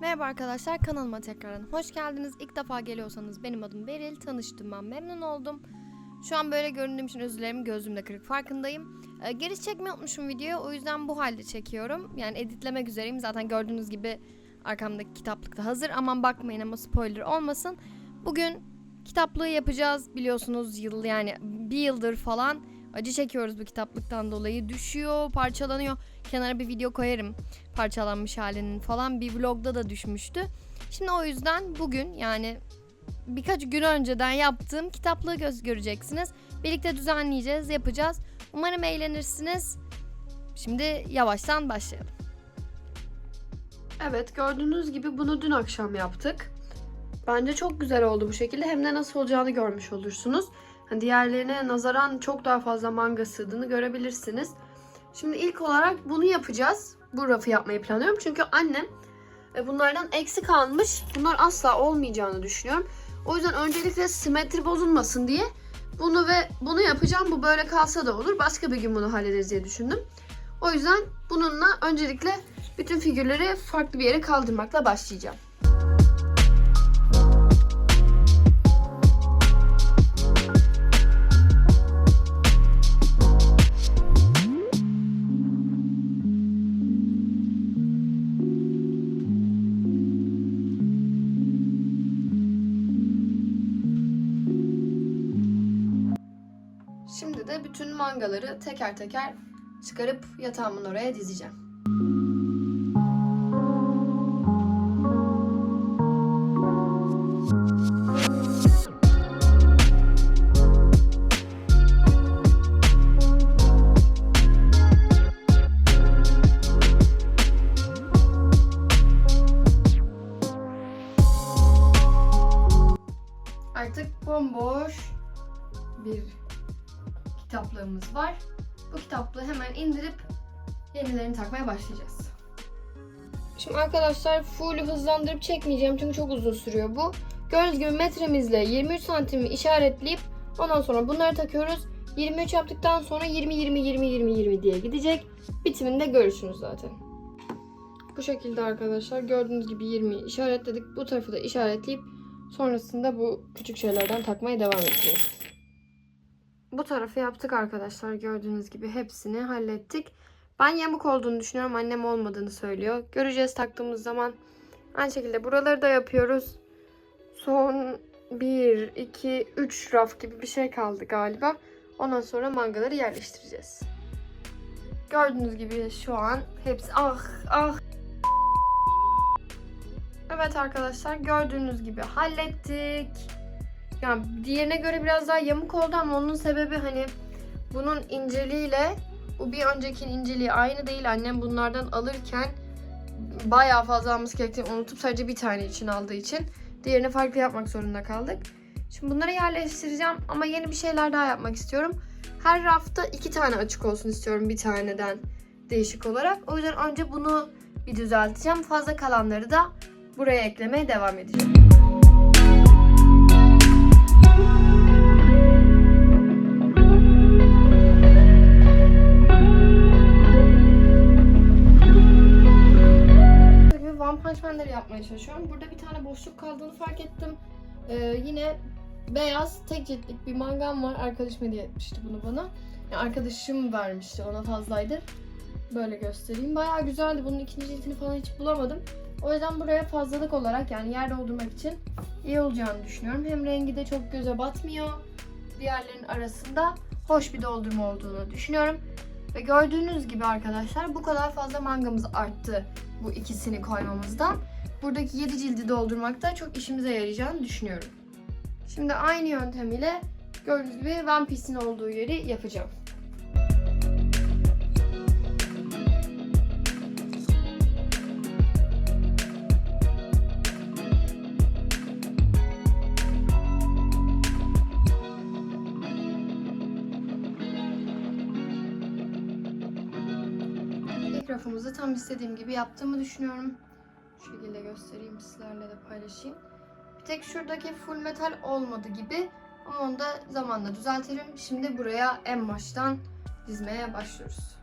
Merhaba arkadaşlar kanalıma tekrardan hoş geldiniz. İlk defa geliyorsanız benim adım Beril. Tanıştığıma memnun oldum. Şu an böyle göründüğüm için özür dilerim. Gözümde kırık farkındayım. Ee, geri çekmeyi unutmuşum videoyu. O yüzden bu halde çekiyorum. Yani editlemek üzereyim. Zaten gördüğünüz gibi arkamdaki kitaplık da hazır. Aman bakmayın ama spoiler olmasın. Bugün kitaplığı yapacağız. Biliyorsunuz yıl yani bir yıldır falan acı çekiyoruz bu kitaplıktan dolayı. Düşüyor, parçalanıyor. Kenara bir video koyarım parçalanmış halinin falan bir vlogda da düşmüştü. Şimdi o yüzden bugün yani birkaç gün önceden yaptığım kitaplığı göz göreceksiniz. Birlikte düzenleyeceğiz, yapacağız. Umarım eğlenirsiniz. Şimdi yavaştan başlayalım. Evet gördüğünüz gibi bunu dün akşam yaptık. Bence çok güzel oldu bu şekilde. Hem de nasıl olacağını görmüş olursunuz. Diğerlerine nazaran çok daha fazla manga sığdığını görebilirsiniz. Şimdi ilk olarak bunu yapacağız. Bu rafı yapmayı planlıyorum. Çünkü annem e, bunlardan eksik almış. Bunlar asla olmayacağını düşünüyorum. O yüzden öncelikle simetri bozulmasın diye bunu ve bunu yapacağım. Bu böyle kalsa da olur. Başka bir gün bunu hallederiz diye düşündüm. O yüzden bununla öncelikle bütün figürleri farklı bir yere kaldırmakla başlayacağım. Şimdi de bütün mangaları teker teker çıkarıp yatağımın oraya dizeceğim. Artık bomboş bir kitaplığımız var. Bu kitaplığı hemen indirip yenilerini takmaya başlayacağız. Şimdi arkadaşlar full hızlandırıp çekmeyeceğim çünkü çok uzun sürüyor bu. Gördüğünüz gibi metremizle 23 santimi işaretleyip ondan sonra bunları takıyoruz. 23 yaptıktan sonra 20 20 20 20 20 diye gidecek. Bitiminde görürsünüz zaten. Bu şekilde arkadaşlar gördüğünüz gibi 20 işaretledik. Bu tarafı da işaretleyip sonrasında bu küçük şeylerden takmaya devam edeceğiz. Bu tarafı yaptık arkadaşlar. Gördüğünüz gibi hepsini hallettik. Ben yamuk olduğunu düşünüyorum. Annem olmadığını söylüyor. Göreceğiz taktığımız zaman. Aynı şekilde buraları da yapıyoruz. Son 1, 2, 3 raf gibi bir şey kaldı galiba. Ondan sonra mangaları yerleştireceğiz. Gördüğünüz gibi şu an hepsi ah ah. Evet arkadaşlar gördüğünüz gibi hallettik. Yani diğerine göre biraz daha yamuk oldu ama onun sebebi hani bunun inceliğiyle bu bir öncekinin inceliği aynı değil. Annem bunlardan alırken bayağı fazla alması gerektiğini unutup sadece bir tane için aldığı için diğerini farklı yapmak zorunda kaldık. Şimdi bunları yerleştireceğim ama yeni bir şeyler daha yapmak istiyorum. Her rafta iki tane açık olsun istiyorum bir taneden değişik olarak. O yüzden önce bunu bir düzelteceğim. Fazla kalanları da buraya eklemeye devam edeceğim. Yapmaya çalışıyorum. Burada bir tane boşluk kaldığını fark ettim. Ee, yine beyaz tek ciltlik bir mangam var. Arkadaşım hediye etmişti bunu bana. Yani arkadaşım vermişti ona fazlaydı. Böyle göstereyim. Bayağı güzeldi. Bunun ikinci ciltini falan hiç bulamadım. O yüzden buraya fazlalık olarak yani yer doldurmak için iyi olacağını düşünüyorum. Hem rengi de çok göze batmıyor. Diğerlerin arasında hoş bir doldurma olduğunu düşünüyorum. Ve gördüğünüz gibi arkadaşlar bu kadar fazla mangamız arttı bu ikisini koymamızdan. Buradaki 7 cildi doldurmakta çok işimize yarayacağını düşünüyorum. Şimdi aynı yöntem ile gördüğünüz gibi One Piece'in olduğu yeri yapacağım. Rafımızı tam istediğim gibi yaptığımı düşünüyorum. Şu şekilde göstereyim sizlerle de paylaşayım. Bir tek şuradaki full metal olmadı gibi ama onu da zamanla düzeltirim. Şimdi buraya en baştan dizmeye başlıyoruz.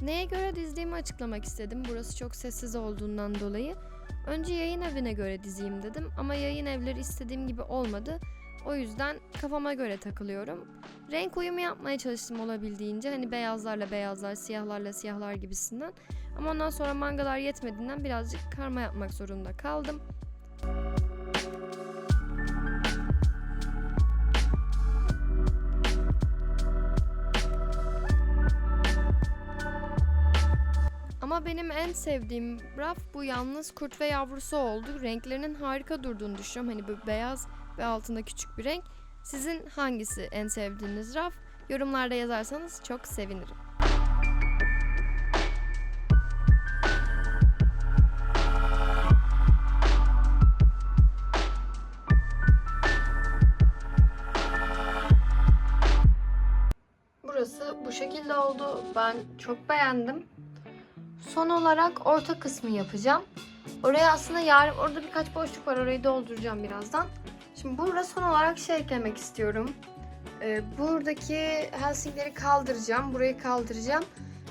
Neye göre dizdiğimi açıklamak istedim. Burası çok sessiz olduğundan dolayı. Önce yayın evine göre dizeyim dedim ama yayın evleri istediğim gibi olmadı. O yüzden kafama göre takılıyorum. Renk uyumu yapmaya çalıştım olabildiğince. Hani beyazlarla beyazlar, siyahlarla siyahlar gibisinden. Ama ondan sonra mangalar yetmediğinden birazcık karma yapmak zorunda kaldım. Ama benim en sevdiğim raf bu yalnız kurt ve yavrusu oldu. Renklerinin harika durduğunu düşünüyorum. Hani böyle beyaz ve altında küçük bir renk. Sizin hangisi en sevdiğiniz raf? Yorumlarda yazarsanız çok sevinirim. Burası bu şekilde oldu. Ben çok beğendim. Son olarak orta kısmı yapacağım. Oraya aslında yarın orada birkaç boşluk var. Orayı dolduracağım birazdan. Şimdi burada son olarak şey eklemek istiyorum. Ee, buradaki Helsingleri kaldıracağım. Burayı kaldıracağım.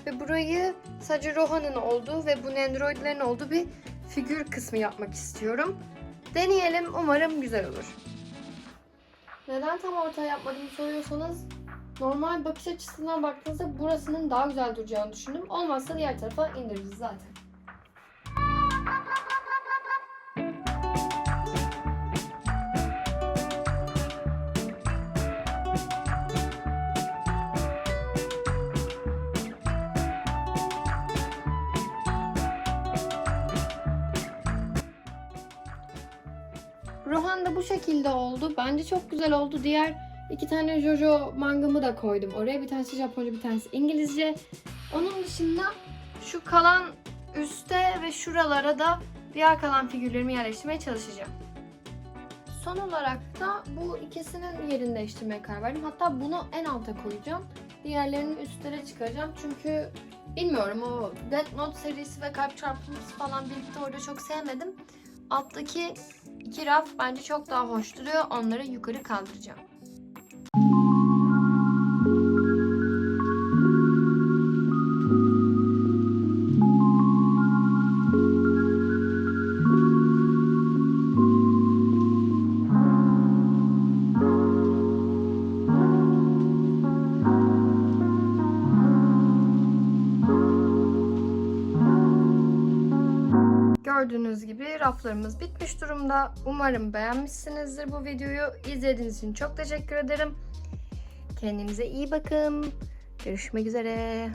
Ve burayı sadece Rohan'ın olduğu ve bu Nendroidlerin olduğu bir figür kısmı yapmak istiyorum. Deneyelim. Umarım güzel olur. Neden tam ortaya yapmadığımı soruyorsanız normal bakış açısından baktığınızda burasının daha güzel duracağını düşündüm. Olmazsa diğer tarafa indiririz zaten. Rohan da bu şekilde oldu. Bence çok güzel oldu. Diğer iki tane Jojo mangamı da koydum oraya. Bir tanesi Japonca, bir tanesi İngilizce. Onun dışında şu kalan üste ve şuralara da diğer kalan figürlerimi yerleştirmeye çalışacağım. Son olarak da bu ikisinin yerini değiştirmeye karar verdim. Hatta bunu en alta koyacağım. Diğerlerini üstlere çıkaracağım. Çünkü bilmiyorum o Death Note serisi ve Kalp Çarpıntısı falan birlikte orada çok sevmedim. Alttaki iki raf bence çok daha hoş duruyor. Onları yukarı kaldıracağım. Gibi raflarımız bitmiş durumda. Umarım beğenmişsinizdir bu videoyu. İzlediğiniz için çok teşekkür ederim. Kendinize iyi bakın. Görüşmek üzere.